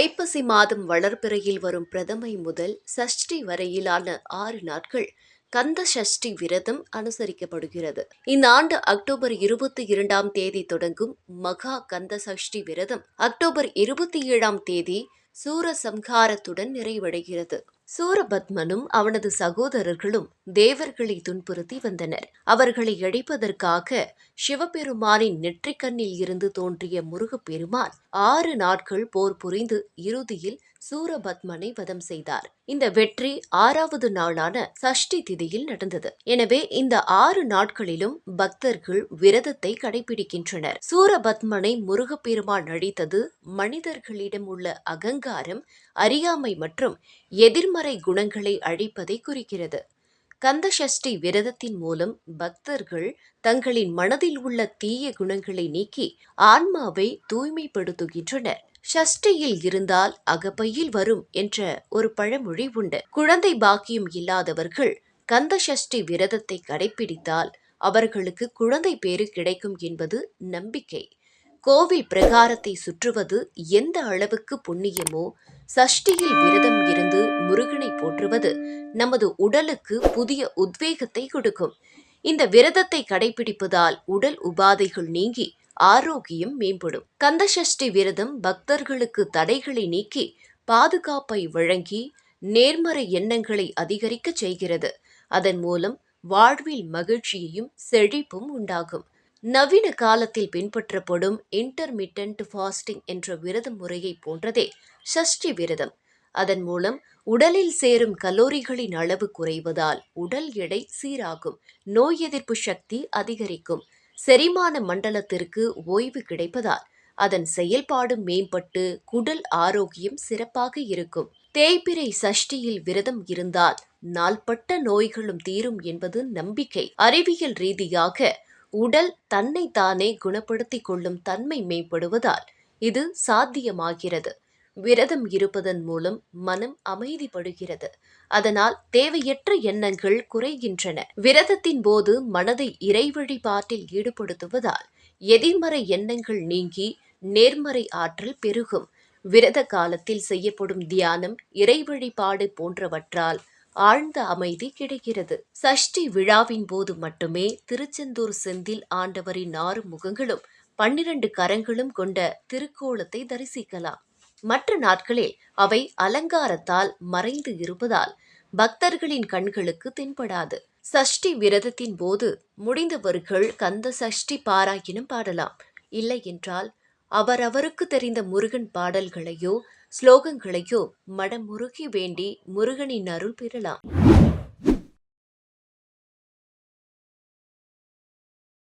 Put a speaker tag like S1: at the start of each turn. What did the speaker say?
S1: ஐப்பசி மாதம் வளர்பிறையில் வரும் பிரதமை முதல் சஷ்டி வரையிலான ஆறு நாட்கள் கந்த சஷ்டி விரதம் அனுசரிக்கப்படுகிறது. இந்த ஆண்டு அக்டோபர் இருபத்தி இரண்டாம் தேதி தொடங்கும் மகா கந்த சஷ்டி விரதம் அக்டோபர் இருபத்தி ஏழாம் தேதி சூரசம்ஹாரத்துடன் நிறைவடைகிறது. சூரபத்மனும் அவனது சகோதரர்களும் தேவர்களை துன்புறுத்தி வந்தனர். அவர்களை அழிப்பதற்காக சிவபெருமானின் நெற்றிக்கண்ணில் இருந்து தோன்றிய முருகப்பெருமான் ஆறு நாட்கள் போர் புரிந்து இறுதியில் சூரபத்மனை வதம் செய்தார். இந்த வெற்றி ஆறாவது நாளான சஷ்டி திதியில் நடந்தது. எனவே இந்த ஆறு நாட்களிலும் பக்தர்கள் விரதத்தை கடைபிடிக்கின்றனர். சூரபத்மனை முருகப்பெருமான் அழித்தது மனிதர்களிடம் உள்ள அகங்காரம் அறியாமை மற்றும் எதிர்மறை குணங்களை அழிப்பதை குறிக்கிறது. கந்தசஷ்டி விரதத்தின் மூலம் பக்தர்கள் தங்களின் மனதில் உள்ள தீய குணங்களை நீக்கி ஆன்மாவை தூய்மைப்படுத்துகின்றனர். ஷஷ்டியில் இருந்தால் அகப்பையில் வரும் என்ற ஒரு பழமொழி உண்டு. குழந்தை பாக்கியம் இல்லாதவர்கள் கந்த சஷ்டி விரதத்தை கடைபிடித்தால் அவர்களுக்கு குழந்தை பேறு கிடைக்கும் என்பது நம்பிக்கை. கோவில் பிரகாரத்தை சுற்றுவது எந்த அளவுக்கு புண்ணியமோ சஷ்டியில் விரதம் இருந்து முருகனை போற்றுவது நமது உடலுக்கு புதிய உத்வேகத்தை கொடுக்கும். இந்த விரதத்தை கடைபிடிப்பதால் உடல் உபாதைகள் நீங்கி ஆரோக்கியம் மேம்படும். கந்தசஷ்டி விரதம் பக்தர்களுக்கு தடைகளை நீக்கி பாதுகாப்பை வழங்கி நேர்மறை எண்ணங்களை அதிகரிக்கச் செய்கிறது. அதன் மூலம் வாழ்வில் மகிழ்ச்சியையும் செழிப்பும் உண்டாகும். நவீன காலத்தில் பின்பற்றப்படும் இன்டர்மிட்டன்ட் ஃபாஸ்டிங் என்ற விரத முறையை போன்றதே சஷ்டி விரதம். அதன் மூலம் உடலில் சேரும் கலோரிகளின் அளவு குறைவதால் உடல் எடை சீராகும் நோய் எதிர்ப்பு சக்தி அதிகரிக்கும் செரிமான மண்டலத்திற்கு ஓய்வு கிடைப்பதால் அதன் செயல்பாடு மேம்பட்டு குடல் ஆரோக்கியம் சிறப்பாக இருக்கும். தேய்பிரை சஷ்டியில் விரதம் இருந்தால் நாள்பட்ட நோய்களும் தீரும் என்பது நம்பிக்கை அறிவியல் ரீதியாக உடல் தன்னை தானே குணப்படுத்திக் கொள்ளும் தன்மை மேம்படுவதால் இது சாத்தியமாகிறது. விரதம் இருப்பதன் மூலம் மனம் அமைதிப்படுகிறது. அதனால் தேவையற்ற எண்ணங்கள் குறைகின்றன. விரதத்தின் போது மனதை இறை வழிபாட்டில் ஈடுபடுத்துவதால் எதிர்மறை எண்ணங்கள் நீங்கி நேர்மறை ஆற்றல் பெருகும். விரத காலத்தில் செய்யப்படும் தியானம் இறை வழிபாடு போன்றவற்றால் ஆழ்ந்த அமைதி கிடைக்கிறது. சஷ்டி விழாவின் போது மட்டுமே திருச்செந்தூர் செந்தில் ஆண்டவரின் ஆறு முகங்களும் பன்னிரண்டு கரங்களும் கொண்ட திருக்கோலத்தை தரிசிக்கலாம். மற்ற நாட்களில் அவை அலங்காரத்தால் மறைந்து இருப்பதால் பக்தர்களின் கண்களுக்கு தென்படாது. சஷ்டி விரதத்தின் போது முடிந்தவர்கள் கந்த சஷ்டி பாராயணம் பாடலாம். இல்லை என்றால் அவரவருக்கு தெரிந்த முருகன் பாடல்களையோ ஸ்லோகங்களையோ மடமுருகி வேண்டி முருகனின் அருள் பெறலாம்.